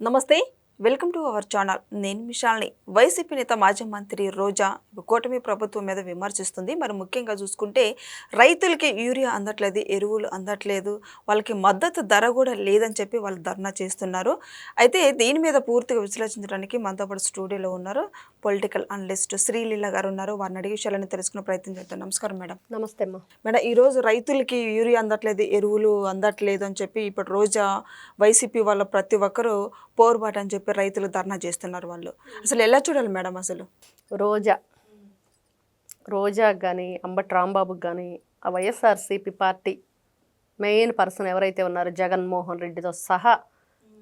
నమస్తే. Welcome to our channel. నేను మిషాల్ని. వైసీపీ నేత మాజీ మంత్రి రోజా కూటమి ప్రభుత్వం మీద విమర్శిస్తుంది. మరి ముఖ్యంగా చూసుకుంటే రైతులకి యూరియా అందట్లేదు ఎరువులు అందట్లేదు వాళ్ళకి మద్దతు ధర కూడా లేదని చెప్పి వాళ్ళు ధర్నా చేస్తున్నారు. అయితే దీని మీద పూర్తిగా విశ్లేషించడానికి మనతో పాటు స్టూడియోలో ఉన్నారు పొలిటికల్ అనలిస్ట్ శ్రీలీల గారు ఉన్నారు. వారిని అడిగి విషయాలని తెలుసుకునే ప్రయత్నం చేద్దాం. నమస్కారం మేడం. నమస్తే అమ్మా. మేడం ఈరోజు రైతులకి యూరియా అందట్లేదు ఎరువులు అందట్లేదు అని చెప్పి ఇప్పుడు రోజా వైసీపీ వాళ్ళ ప్రతి ఒక్కరూ పోరుబాటు అని చెప్పి రైతులు ధర్నా చేస్తున్నారు వాళ్ళు. అసలు ఎలా చూడాలి మేడం అసలు? రోజా రోజాకి కానీ అంబటి రాంబాబుకి కానీ ఆ వైఎస్ఆర్సీపీ పార్టీ మెయిన్ పర్సన్ ఎవరైతే ఉన్నారో జగన్మోహన్ రెడ్డితో సహా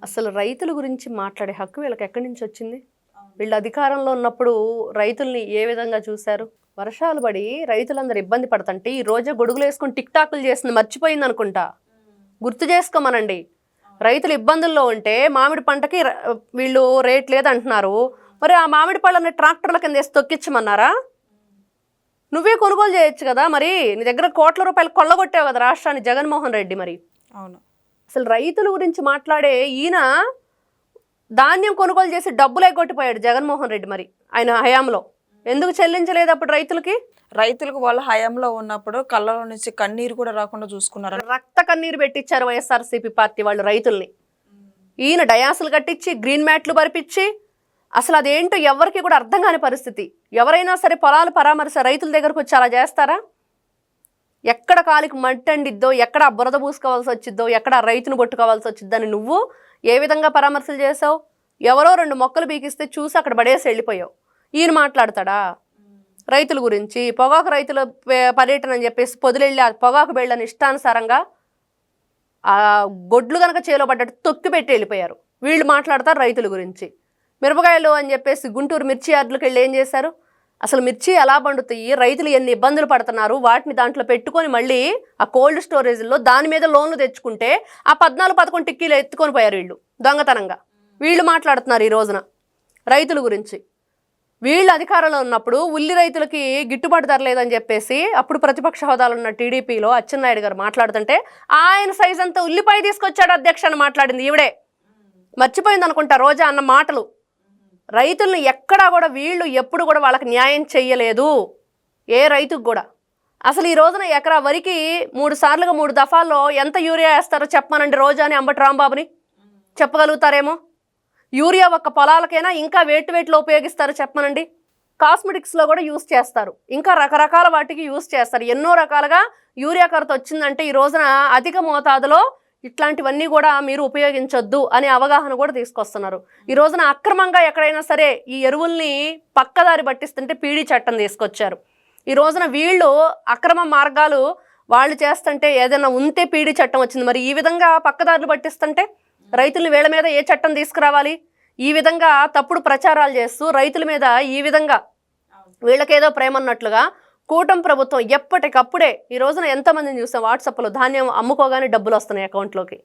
అసలు రైతుల గురించి మాట్లాడే హక్కు వీళ్ళకి ఎక్కడి నుంచి వచ్చింది? వీళ్ళు అధికారంలో ఉన్నప్పుడు రైతుల్ని ఏ విధంగా చూశారు? వర్షాలు పడి రైతులందరూ ఇబ్బంది పడుతుంటే ఈ రోజా గొడుగులు వేసుకొని టిక్ టాకులు చేసింది మర్చిపోయింది అనుకుంటా గుర్తు చేసుకోమనండి. రైతులు ఇబ్బందుల్లో ఉంటే మామిడి పంటకి వీళ్ళు రేట్ లేదంటున్నారు. మరి ఆ మామిడి పళ్ళని ట్రాక్టర్ల కింద వేసి తొక్కించమన్నారా నువ్వే కొనుగోలు చేయొచ్చు కదా మరి. నీ దగ్గర కోట్ల రూపాయలు కొల్లగొట్టావు కదా రాష్ట్రాన్ని జగన్మోహన్ రెడ్డి మరి. అవును. అసలు రైతుల గురించి మాట్లాడే ఈయన ధాన్యం కొనుగోలు చేసి డబ్బులు ఎగ్గొట్టిపోయాడు జగన్మోహన్ రెడ్డి మరి ఆయన హయాంలో. ఎందుకు చెల్లించలేదు అప్పుడు రైతులకి? రైతులకు వాళ్ళ హయాంలో ఉన్నప్పుడు కళ్ళలో నుంచి కన్నీరు కూడా రాకుండా చూసుకున్నారు. రక్త కన్నీరు పెట్టించారు వైఎస్ఆర్సీపీ పార్టీ వాళ్ళు రైతుల్ని. ఈయన డయాసులు కట్టించి గ్రీన్ మ్యాట్లు పరిపించి అసలు అదేంటో ఎవరికి కూడా అర్థం కాని పరిస్థితి. ఎవరైనా సరే పొలాలు పరామర్శ రైతుల దగ్గరకు వచ్చి అలా చేస్తారా? ఎక్కడ కాలికి మట్టి అండిద్దో ఎక్కడ బురద పూసుకోవాల్సి వచ్చిద్దో ఎక్కడ రైతును పట్టుకోవాల్సి వచ్చిద్దని నువ్వు ఏ విధంగా పరామర్శలు చేసావు? ఎవరో రెండు మొక్కలు బీకిస్తే చూసి అక్కడ పడేసి వెళ్ళిపోయావు. ఈయన మాట్లాడతాడా? రైతుల గురించి. పొగాకు రైతుల పర్యటన అని చెప్పేసి పొదిలెళ్ళి ఆ పొగాకు బెళ్ళని ఇష్టానుసారంగా ఆ గొడ్లు కనుక చేలో పడ్డట్టు తొక్కి పెట్టి వెళ్ళిపోయారు. వీళ్ళు మాట్లాడతారు రైతుల గురించి. మిరపకాయలు అని చెప్పేసి గుంటూరు మిర్చి యార్డులకు వెళ్ళి ఏం చేశారు? అసలు మిర్చి ఎలా పండుతాయి? రైతులు ఎన్ని ఇబ్బందులు పడుతున్నారు? వాటిని దాంట్లో పెట్టుకొని మళ్ళీ ఆ కోల్డ్ స్టోరేజ్లో దాని మీద లోన్లు తెచ్చుకుంటే ఆ పద్నాలుగు పదకొండు టిక్కీలు ఎత్తుకొని పోయారు వీళ్ళు దొంగతనంగా. వీళ్ళు మాట్లాడుతున్నారు ఈ రోజున రైతుల గురించి. వీళ్ళు అధికారంలో ఉన్నప్పుడు ఉల్లి రైతులకి గిట్టుబాటు ధర లేదని చెప్పేసి అప్పుడు ప్రతిపక్ష హోదాలో ఉన్న టీడీపీలో అచ్చెన్నాయుడు గారు మాట్లాడుతుంటే ఆయన సైజ్ అంతా ఉల్లిపాయ తీసుకొచ్చాడు అధ్యక్ష అని మాట్లాడింది ఈవిడే. మర్చిపోయింది అనుకుంటా రోజా అన్న మాటలు. రైతులను ఎక్కడా కూడా వీళ్ళు ఎప్పుడు కూడా వాళ్ళకి న్యాయం చెయ్యలేదు. ఏ రైతుకు కూడా. అసలు ఈ రోజున ఎకరా వరికి మూడు సార్లుగా మూడు దఫాల్లో ఎంత యూరియా వేస్తారో చెప్పమనండి రోజా అని అంబటి రాంబాబుని. చెప్పగలుగుతారేమో? యూరియా ఒక్క పొలాలకైనా ఇంకా వేటు వేటిలో ఉపయోగిస్తారు చెప్పమనండి కాస్మెటిక్స్లో కూడా యూస్ చేస్తారు. ఇంకా రకరకాల వాటికి యూస్ చేస్తారు. ఎన్నో రకాలుగా యూరియా కొరత వచ్చిందంటే ఈ రోజున అధిక మోతాదులో ఇట్లాంటివన్నీ కూడా మీరు ఉపయోగించొద్దు అనే అవగాహన కూడా తీసుకొస్తున్నారు. ఈ రోజున అక్రమంగా ఎక్కడైనా సరే ఈ ఎరువుల్ని పక్కదారి పట్టిస్తుంటే పీడీ చట్టం తీసుకొచ్చారు. ఈ రోజున వీళ్ళు అక్రమ మార్గాలు వాళ్ళు చేస్తుంటే ఏదైనా ఉంటే పీడీ చట్టం వచ్చింది. మరి ఈ విధంగా పక్కదారులు పట్టిస్తుంటే రైతులు వీళ్ళ మీద ఏ చట్టం తీసుకురావాలి? ఈ విధంగా తప్పుడు ప్రచారాలు చేస్తూ రైతుల మీద ఈ విధంగా వీళ్ళకేదో ప్రేమ అన్నట్లుగా కూటమి ప్రభుత్వం ఎప్పటికప్పుడే ఈ రోజున ఎంతమందిని చూసాం వాట్సాప్లో ధాన్యం అమ్ముకోగానే డబ్బులు వస్తున్నాయి అకౌంట్లోకి.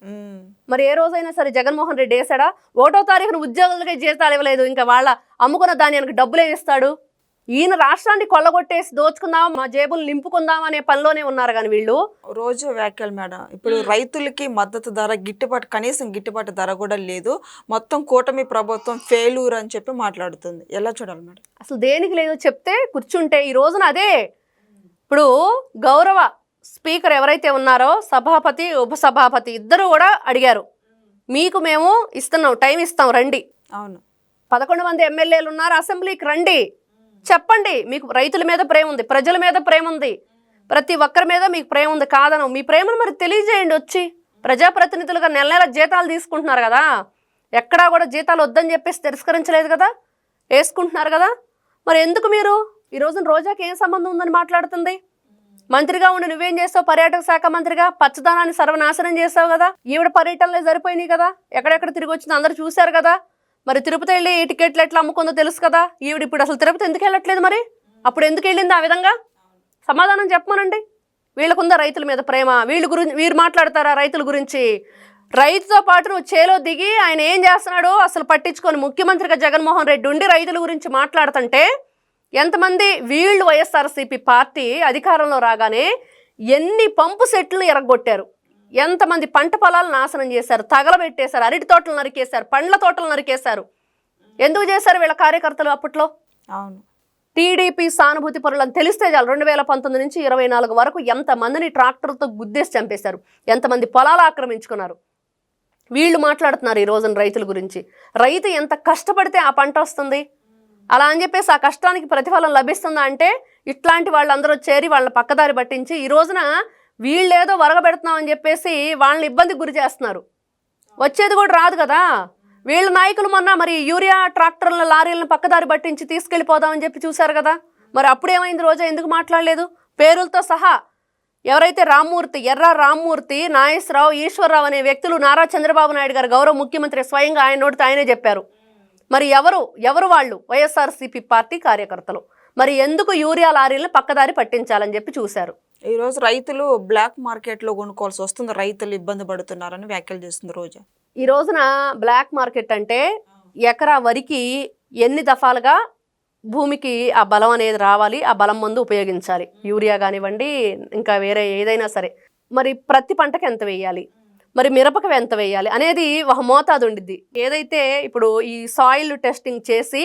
మరి ఏ రోజైనా సరే జగన్మోహన్ రెడ్డి వేసాడా ఒకటో తారీఖున ఉద్యోగులకి జీతాలు ఇవ్వలేదు. ఇంకా వాళ్ళ అమ్ముకున్న ధాన్యానికి డబ్బులు ఇస్తాడు. ఈయన రాష్ట్రాన్ని కొల్లగొట్టేసి దోచుకుందాం మా జేబులు నింపుకుందాం అనే పనిలోనే ఉన్నారు కానీ వీళ్ళు. రోజు వ్యాఖ్యలు మేడం. ఇప్పుడు రైతులకి మద్దతు ధర గిట్టుబాటు కనీసం గిట్టుబాటు ధర కూడా లేదు. మొత్తం కూటమి ప్రభుత్వం ఫెయిల్యూర్ అని చెప్పి మాట్లాడుతుంది. ఎలా చూడాలి మేడం? అసలు దేనికి లేదో చెప్తే కూర్చుంటే ఈ రోజున అదే. ఇప్పుడు గౌరవ స్పీకర్ ఎవరైతే ఉన్నారో సభాపతి ఉపసభాపతి ఇద్దరు కూడా అడిగారు. మీకు మేము ఇస్తున్నాం టైం ఇస్తాం రండి. అవును. పదకొండు మంది ఎమ్మెల్యేలు ఉన్నారు అసెంబ్లీకి రండి. చెప్పండి మీకు రైతుల మీద ప్రేమ ఉంది ప్రజల మీద ప్రేమ ఉంది. ప్రతి ఒక్కరి మీద మీకు ప్రేమ ఉంది కాదను మీ ప్రేమను మరి తెలియజేయండి వచ్చి. ప్రజాప్రతినిధులుగా నెల నెల జీతాలు తీసుకుంటున్నారు కదా. ఎక్కడా కూడా జీతాలు వద్దని చెప్పేసి తిరస్కరించలేదు కదా. వేసుకుంటున్నారు కదా. మరి ఎందుకు మీరు? ఈ రోజున రోజాకి ఏం సంబంధం ఉందని మాట్లాడుతుంది? మంత్రిగా ఉండి నువ్వేం చేస్తావు? పర్యాటక శాఖ మంత్రిగా పచ్చదనాన్ని సర్వనాశనం చేస్తావు కదా. ఈవిడ పర్యటనలే సరిపోయినాయి కదా. ఎక్కడెక్కడ తిరిగి వచ్చింది అందరు చూశారు కదా. మరి తిరుపతి వెళ్ళి ఈ టికెట్లు ఎట్లా అమ్ముకుందో తెలుసు కదా? ఈవిడ ఇప్పుడు అసలు తిరుపతి ఎందుకు వెళ్ళట్లేదు మరి? అప్పుడు ఎందుకు వెళ్ళింది ఆ విధంగా? సమాధానం చెప్పమనండి. వీళ్ళకుందా రైతుల మీద ప్రేమ? వీళ్ళ గురించి వీరు మాట్లాడతారా రైతుల గురించి? రైతుతో పాటు నువ్వు చేలో దిగి ఆయన ఏం చేస్తున్నాడో అసలు పట్టించుకొని ముఖ్యమంత్రిగా జగన్మోహన్ రెడ్డి ఉండి రైతుల గురించి మాట్లాడుతుంటే ఎంతమంది వీళ్ళు వైఎస్ఆర్సీపీ పార్టీ అధికారంలో రాగానే ఎన్ని పంపు సెట్లు ఎరగొట్టారు? ఎంతమంది పంట పొలాలు నాశనం చేశారు తగలబెట్టేశారు అరటి తోటలు నరికేశారు పండ్ల తోటలు నరికేశారు. ఎందుకు చేశారు వీళ్ళ కార్యకర్తలు అప్పట్లో? అవును. టీడీపీ సానుభూతి పరులను తెలిస్తే చాలు రెండు వేల పంతొమ్మిది నుంచి ఇరవై నాలుగు వరకు ఎంతమందిని ట్రాక్టర్తో గుద్దేసి చంపేశారు ఎంతమంది పొలాలు ఆక్రమించుకున్నారు. వీళ్ళు మాట్లాడుతున్నారు ఈ రోజున రైతుల గురించి. రైతు ఎంత కష్టపడితే ఆ పంట వస్తుంది? అలా అని చెప్పేసి ఆ కష్టానికి ప్రతిఫలం లభిస్తుందా అంటే ఇట్లాంటి వాళ్ళందరూ చేరి వాళ్ళని పక్కదారి పట్టించి ఈ రోజున వీళ్ళేదో వరగబెడుతున్నామని చెప్పేసి వాళ్ళని ఇబ్బందికి గురి చేస్తున్నారు. వచ్చేది కూడా రాదు కదా. వీళ్ళ నాయకులు మొన్న మరి యూరియా ట్రాక్టర్ల లారీలను పక్కదారి పట్టించి తీసుకెళ్ళిపోదామని చెప్పి చూశారు కదా. మరి అప్పుడేమైంది రోజా? ఎందుకు మాట్లాడలేదు? పేరులతో సహా ఎవరైతే రామ్మూర్తి ఎర్ర రామ్మూర్తి నాగేశ్వరరావు ఈశ్వరరావు అనే వ్యక్తులు నారా చంద్రబాబు నాయుడు గారు గౌరవ ముఖ్యమంత్రి స్వయంగా ఆయన నోటితో ఆయనే చెప్పారు. మరి ఎవరు? ఎవరు వాళ్ళు? వైఎస్ఆర్సీపీ పార్టీ కార్యకర్తలు. మరి ఎందుకు యూరియా లారీలను పక్కదారి పట్టించాలని చెప్పి చూశారు. ఈరోజు రైతులు బ్లాక్ మార్కెట్లో కొనుక్కోవాల్సి వస్తుంది. రైతులు ఇబ్బంది పడుతున్నారని వ్యాఖ్యలు చేస్తుంది రోజా. ఈ రోజున బ్లాక్ మార్కెట్ అంటే ఎకరా వరికి ఎన్ని దఫాలుగా భూమికి ఆ బలం అనేది రావాలి ఆ బలం ముందు ఉపయోగించాలి? యూరియా కానివ్వండి ఇంకా వేరే ఏదైనా సరే. మరి ప్రతి పంటకు ఎంత వేయాలి? మరి మిరపకు ఎంత వేయాలి అనేది ఒక మోతాదు ఉండిద్ది. ఏదైతే ఇప్పుడు ఈ సాయిల్ టెస్టింగ్ చేసి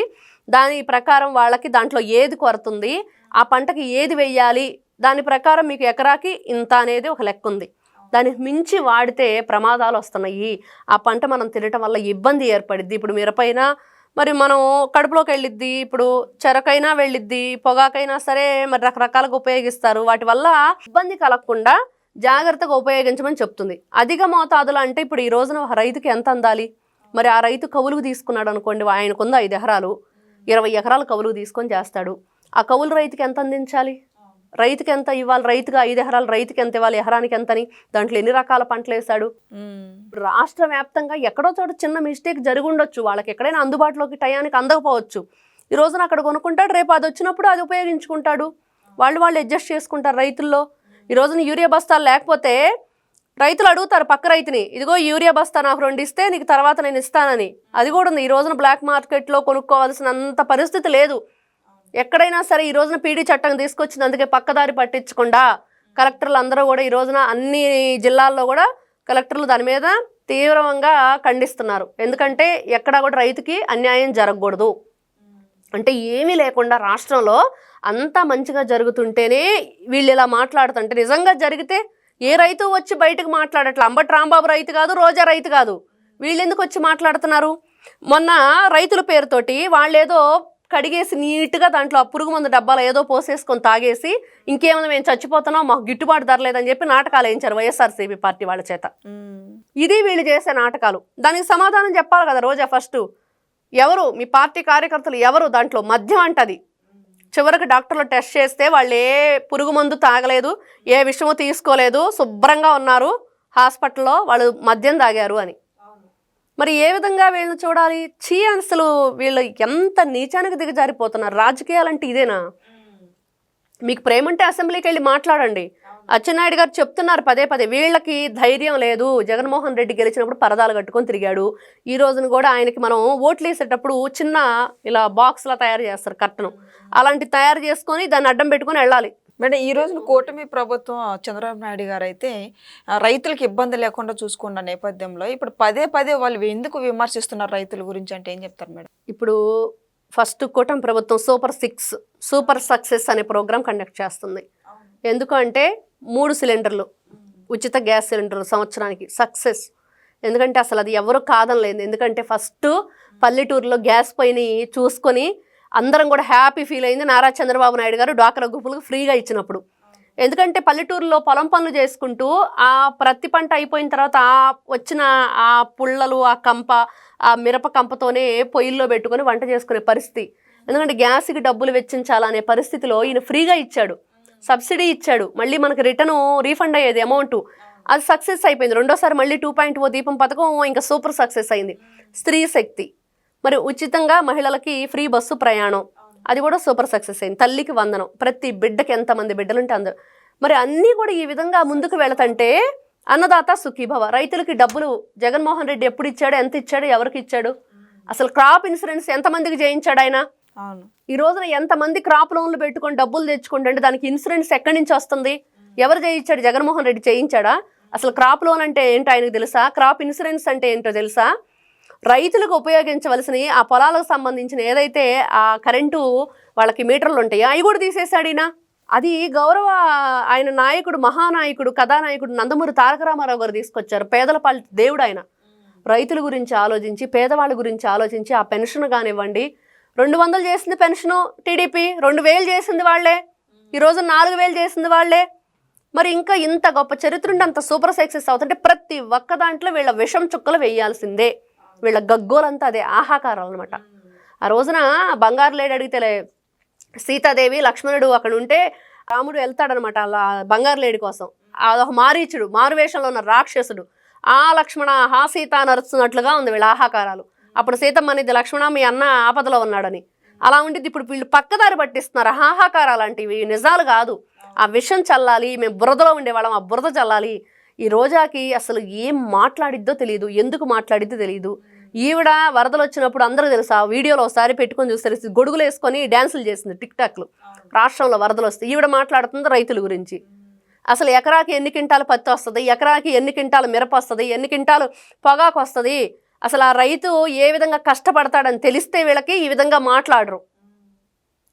దాని ప్రకారం వాళ్ళకి దాంట్లో ఏది కొరతుంది ఆ పంటకి ఏది వేయాలి దాని ప్రకారం మీకు ఎకరాకి ఇంత అనేది ఒక లెక్క ఉంది. దానికి మించి వాడితే ప్రమాదాలు వస్తున్నాయి. ఆ పంట మనం తినటం వల్ల ఇబ్బంది ఏర్పడిద్ది. ఇప్పుడు మిరపైనా మరి మనం కడుపులోకి వెళ్ళిద్ది ఇప్పుడు చెరకైనా వెళ్ళిద్ది పొగాకైనా సరే మరి రకరకాలుగా ఉపయోగిస్తారు. వాటి వల్ల ఇబ్బంది కలగకుండా జాగ్రత్తగా ఉపయోగించమని చెప్తుంది. అధిక మోతాదులు అంటే ఇప్పుడు ఈ రోజున ఒక రైతుకి ఎంత అందాలి? మరి ఆ రైతు కవులుకు తీసుకున్నాడు అనుకోండి ఆయనకుంది ఐదు ఎకరాలు? ఇరవై ఎకరాలు కవులుకు తీసుకొని చేస్తాడు. ఆ కవులు రైతుకి ఎంత అందించాలి? రైతుకి ఎంత ఇవ్వాలి? రైతుగా ఐదు ఎకరాలు రైతుకి ఎంత ఇవ్వాలి? ఎకరానికి ఎంతని దాంట్లో ఎన్ని రకాల పంటలు వేశాడు. రాష్ట్ర వ్యాప్తంగా ఎక్కడో చోట చిన్న మిస్టేక్ జరిగి ఉండొచ్చు వాళ్ళకి ఎక్కడైనా అందుబాటులోకి టయానికి అందకపోవచ్చు. ఈ రోజున అక్కడ కొనుక్కుంటాడు రేపు అది వచ్చినప్పుడు అది ఉపయోగించుకుంటాడు. వాళ్ళు వాళ్ళు అడ్జస్ట్ చేసుకుంటారు రైతుల్లో. ఈ రోజున యూరియా బస్తాలు లేకపోతే రైతులు అడుగుతారు పక్క రైతుని ఇదిగో యూరియా బస్తా నాకు రెండు ఇస్తే నీకు తర్వాత నేను ఇస్తానని. అది కూడా ఉంది. ఈ రోజున బ్లాక్ మార్కెట్లో కొనుక్కోవాల్సినంత పరిస్థితి లేదు. ఎక్కడైనా సరే ఈ రోజున పీడీ చట్టం తీసుకొచ్చింది అందుకే పక్కదారి పట్టించకుండా కలెక్టర్లు అందరూ కూడా ఈ రోజున అన్ని జిల్లాల్లో కూడా కలెక్టర్లు దాని మీద తీవ్రంగా ఖండిస్తున్నారు. ఎందుకంటే ఎక్కడా కూడా రైతుకి అన్యాయం జరగకూడదు. అంటే ఏమీ లేకుండా రాష్ట్రంలో అంతా మంచిగా జరుగుతుంటేనే వీళ్ళు ఇలా మాట్లాడుతుంటే నిజంగా జరిగితే ఏ రైతు వచ్చి బయటకు మాట్లాడట్లే? అంబటి రాంబాబు రైతు కాదు రోజా రైతు కాదు. వీళ్ళు ఎందుకు వచ్చి మాట్లాడుతున్నారు? మొన్న రైతుల పేరుతోటి వాళ్ళేదో కడిగేసి నీట్గా దాంట్లో ఆ పురుగు మందు డబ్బాలు ఏదో పోసేసుకొని తాగేసి ఇంకేమైనా మేము చచ్చిపోతున్నాం మాకు గిట్టుబాటు ధర లేదని చెప్పి నాటకాలు వేయించారు వైఎస్ఆర్సీపీ పార్టీ వాళ్ళ చేత. ఇది వీళ్ళు చేసే నాటకాలు. దానికి సమాధానం చెప్పాలి కదా రోజా ఫస్ట్. ఎవరు? మీ పార్టీ కార్యకర్తలు ఎవరు? దాంట్లో మద్యం అంటది. చివరికి డాక్టర్లు టెస్ట్ చేస్తే వాళ్ళు ఏ పురుగు మందు తాగలేదు ఏ విషయమో తీసుకోలేదు శుభ్రంగా ఉన్నారు హాస్పిటల్లో వాళ్ళు మద్యం తాగారు అని. మరి ఏ విధంగా వీళ్ళని చూడాలి? చీ అసలు వీళ్ళు ఎంత నీచానికి దిగజారిపోతున్నారు? రాజకీయాలంటే ఇదేనా? మీకు ప్రేమంటే అసెంబ్లీకి వెళ్ళి మాట్లాడండి. అచ్చెన్నాయుడు గారు చెప్తున్నారు పదే పదే వీళ్ళకి ధైర్యం లేదు. జగన్మోహన్ రెడ్డి గెలిచినప్పుడు పరదాలు కట్టుకొని తిరిగాడు. ఈ రోజున కూడా ఆయనకి మనం ఓట్లు వేసేటప్పుడు చిన్న ఇలా బాక్స్లా తయారు చేస్తారు కట్టను అలాంటి తయారు చేసుకొని దాన్ని అడ్డం పెట్టుకొని వెళ్ళాలి. మేడం ఈ రోజున కూటమి ప్రభుత్వం చంద్రబాబు నాయుడు గారు అయితే రైతులకు ఇబ్బంది లేకుండా చూసుకున్న నేపథ్యంలో ఇప్పుడు పదే పదే వాళ్ళు ఎందుకు విమర్శిస్తున్నారు రైతుల గురించి అంటే ఏం చెప్తారు మేడం? ఇప్పుడు ఫస్ట్ కూటమి ప్రభుత్వం సూపర్ సిక్స్ సూపర్ సక్సెస్ అనే ప్రోగ్రాం కండక్ట్ చేస్తుంది. ఎందుకు అంటే మూడు సిలిండర్లు ఉచిత గ్యాస్ సిలిండర్లు సంవత్సరానికి సక్సెస్. ఎందుకంటే అసలు అది ఎవరు కాదనలేదు ఎందుకంటే ఫస్ట్ పల్లెటూరులో గ్యాస్ పొయ్యిని చూసుకొని అందరం కూడా హ్యాపీ ఫీల్ అయింది. నారా చంద్రబాబు నాయుడు గారు డ్వాక్రా గ్రూపులకు ఫ్రీగా ఇచ్చినప్పుడు. ఎందుకంటే పల్లెటూరులో పొలం పనులు చేసుకుంటూ ఆ ప్రతి పంట అయిపోయిన తర్వాత ఆ వచ్చిన ఆ పుల్లలు ఆ కంప ఆ మిరప కంపతోనే పొయ్యిల్లో పెట్టుకొని వంట చేసుకునే పరిస్థితి. ఎందుకంటే గ్యాస్కి డబ్బులు వెచ్చించాలనే పరిస్థితిలో ఈయన ఫ్రీగా ఇచ్చాడు. సబ్సిడీ ఇచ్చాడు. మళ్ళీ మనకి రిటర్న్ రీఫండ్ అయ్యేది అమౌంట్. అది సక్సెస్ అయిపోయింది. రెండోసారి మళ్ళీ టూ పాయింట్ ఓ దీపం పథకం ఇంకా సూపర్ సక్సెస్ అయింది. స్త్రీ శక్తి. మరి ఉచితంగా మహిళలకి ఫ్రీ బస్సు ప్రయాణం. అది కూడా సూపర్ సక్సెస్ అయింది. తల్లికి వందనం. ప్రతి బిడ్డకి ఎంతమంది బిడ్డలుంటే అందరు. మరి అన్నీ కూడా ఈ విధంగా ముందుకు వెళతంటే అన్నదాత సుఖీభవ. రైతులకి డబ్బులు జగన్మోహన్ రెడ్డి ఎప్పుడు ఇచ్చాడు ఎంత ఇచ్చాడు ఎవరికి ఇచ్చాడు? అసలు క్రాప్ ఇన్సూరెన్స్ ఎంతమందికి చేయించాడు ఆయన? ఈ రోజున ఎంతమంది క్రాప్ లోన్లు పెట్టుకొని డబ్బులు తెచ్చుకుంటుంటే దానికి ఇన్సూరెన్స్ ఎక్కడి నుంచి వస్తుంది? ఎవరు చేయించాడు? జగన్మోహన్ రెడ్డి చేయించాడా? అసలు క్రాప్ లోన్ అంటే ఏంటో ఆయనకు తెలుసా? క్రాప్ ఇన్సూరెన్స్ అంటే ఏంటో తెలుసా? రైతులకు ఉపయోగించవలసిన ఆ పొలాలకు సంబంధించిన ఏదైతే ఆ కరెంటు వాళ్ళకి మీటర్లు ఉంటాయో అవి కూడా తీసేశాడు ఈయన. అది గౌరవ ఆయన నాయకుడు మహానాయకుడు కథానాయకుడు నందమూరి తారక రామారావు గారు తీసుకొచ్చారు. పేదల పాలి దేవుడు ఆయన. రైతుల గురించి ఆలోచించి పేదవాళ్ళ గురించి ఆలోచించి ఆ పెన్షన్ కానివ్వండి. రెండు వందలు చేసింది పెన్షను టీడీపీ రెండు వేలు చేసింది వాళ్ళే. ఈరోజు నాలుగు వేలు చేసింది వాళ్ళే. మరి ఇంకా ఇంత గొప్ప చరిత్ర ఉండి అంత సూపర్ సక్సెస్ అవుతుంటే ప్రతి ఒక్క దాంట్లో వీళ్ళ విషం చుక్కలు వేయాల్సిందే. వీళ్ళ గగ్గోలంతా అదే ఆహాకారాలు అనమాట ఆ రోజున బంగారు లేడు అడిగితేలే సీతాదేవి లక్ష్మణుడు అక్కడ ఉంటే రాముడు వెళ్తాడనమాట అలా బంగారు లేడి కోసం. అదొక మారీచుడు మారువేషంలో ఉన్న రాక్షసుడు. ఆ లక్ష్మణ హా సీత నరుస్తున్నట్లుగా ఉంది వీళ్ళ ఆహాకారాలు. అప్పుడు సీతమ్మ అనేది లక్ష్మణ మీ అన్న ఆపదలో ఉన్నాడని. అలా ఉండేది ఇప్పుడు వీళ్ళు పక్కదారి పట్టిస్తున్నారు. హాహాకారాలు లాంటివి నిజాలు కాదు. ఆ విషం చల్లాలి మేము బురదలో ఉండేవాళ్ళం ఆ బురద చల్లాలి. ఈ రోజాకి అసలు ఏం మాట్లాడిద్దో తెలియదు ఎందుకు మాట్లాడిద్దో తెలియదు ఈవిడ వరదలు వచ్చినప్పుడు అందరూ తెలుసా వీడియోలో ఒకసారి పెట్టుకొని చూస్తే గొడుగులు వేసుకొని డ్యాన్సులు చేసింది టిక్ టాక్లు. రాష్ట్రంలో వరదలు వస్తాయి ఈవిడ మాట్లాడుతుంది రైతుల గురించి. అసలు ఎకరాకి ఎన్ని క్వింటాలు పత్తి వస్తుంది ఎకరాకి ఎన్ని క్వింటాలు మిరప వస్తుంది ఎన్ని క్వింటాలు పొగాకు వస్తుంది? అసలు ఆ రైతు ఏ విధంగా కష్టపడతాడని తెలిస్తే వీళ్ళకి ఈ విధంగా మాట్లాడరు.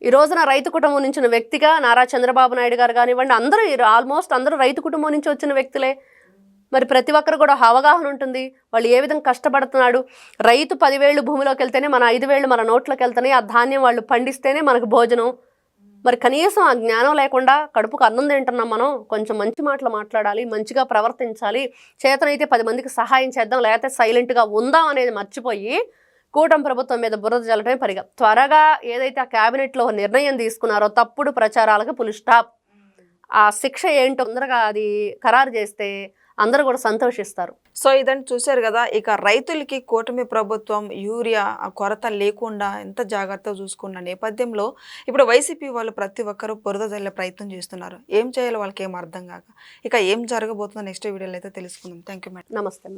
ఈ రోజున రైతు కుటుంబం నుంచి ఉన్న వ్యక్తిగా నారా చంద్రబాబు నాయుడు గారు కానివ్వండి అందరూ ఆల్మోస్ట్ అందరూ రైతు కుటుంబం నుంచి వచ్చిన వ్యక్తులే. మరి ప్రతి ఒక్కరు కూడా అవగాహన ఉంటుంది. వాళ్ళు ఏ విధంగా కష్టపడుతున్నాడు. రైతు పదివేళ్ళు భూమిలోకి వెళ్తేనే మన ఐదు వేళ్ళు మన నోట్లోకి వెళ్తేనే ఆ ధాన్యం వాళ్ళు పండిస్తేనే మనకు భోజనం. మరి కనీసం ఆ జ్ఞానం లేకుండా కడుపుకు అన్నం తింటున్నాం మనం. కొంచెం మంచి మాటలు మాట్లాడాలి మంచిగా ప్రవర్తించాలి. చేతనైతే పది మందికి సహాయం చేద్దాం లేకపోతే సైలెంట్గా ఉందాం అనేది మర్చిపోయి కూటమి ప్రభుత్వం మీద బురద జల్లటమే పరిగా. త్వరగా ఏదైతే ఆ క్యాబినెట్లో నిర్ణయం తీసుకున్నారో తప్పుడు ప్రచారాలకు పులి స్టాప్ ఆ శిక్ష ఏంటో తొందరగా అది ఖరారు చేస్తే అందరూ కూడా సంతోషిస్తారు. సో ఇదంతా చూశారు కదా ఇక రైతులకి కూటమి ప్రభుత్వం యూరియా కొరత లేకుండా ఎంత జాగ్రత్తగా చూసుకున్న నేపథ్యంలో ఇప్పుడు వైసీపీ వాళ్ళు ప్రతి ఒక్కరూ బురద జల్లే ప్రయత్నం చేస్తున్నారు. ఏం చేయాలో వాళ్ళకి ఏం అర్థం కాక. ఇక ఏం జరగబోతుందో నెక్స్ట్ వీడియోలో అయితే తెలుసుకుందాం. థ్యాంక్ యూ మేడం నమస్తే